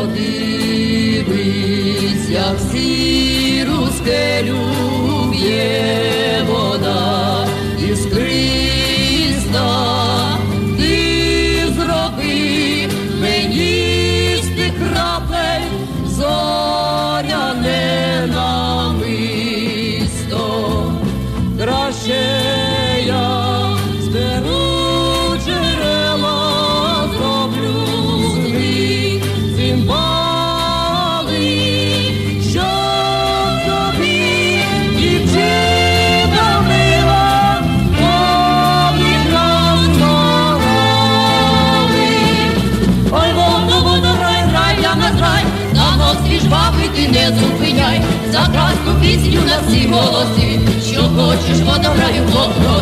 подивись, як сіру скелю. не зупиняй, за красну пісню на всі голоси, що хочеш, подавай в окно.